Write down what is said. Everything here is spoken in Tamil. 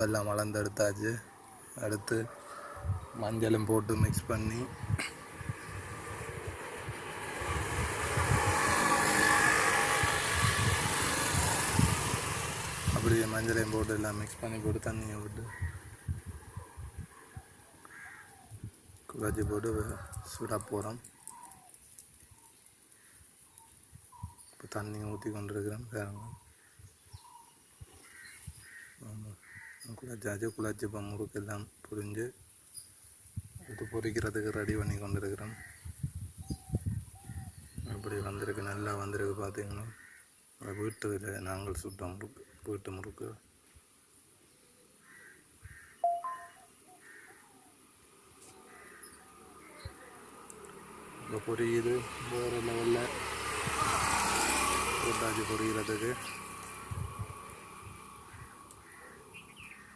எல்லாம் வளர்ந்து எடுத்தாச்சு அடுத்து மஞ்சளும் போட்டு மிக்ஸ் பண்ணி. அப்படியே மஞ்சளையும் போட்டு எல்லாம் மிக்ஸ் பண்ணி போட்டு தண்ணியை விட்டு குழச்சி போட்டு சுட போகிறோம் இப்போ தண்ணி ஊற்றி கொண்டிருக்கிறேன் பாருங்க குழச்சாச்சு குழச்சி இப்போ முறுக்கு புரிஞ்சு இது பொறிக்கிறதுக்கு ரெடி பண்ணி கொண்டிருக்கிறோம். அப்படி வந்திருக்கு நல்லா வந்திருக்கு பார்த்தீங்கன்னா வீட்டில் நாங்கள் சுட்ட முறுக்கு வீட்டு முறுக்கு. இப்போ பொரியுது வேறு லெவலில் போட்டாச்சு பொரிகிறதுக்கு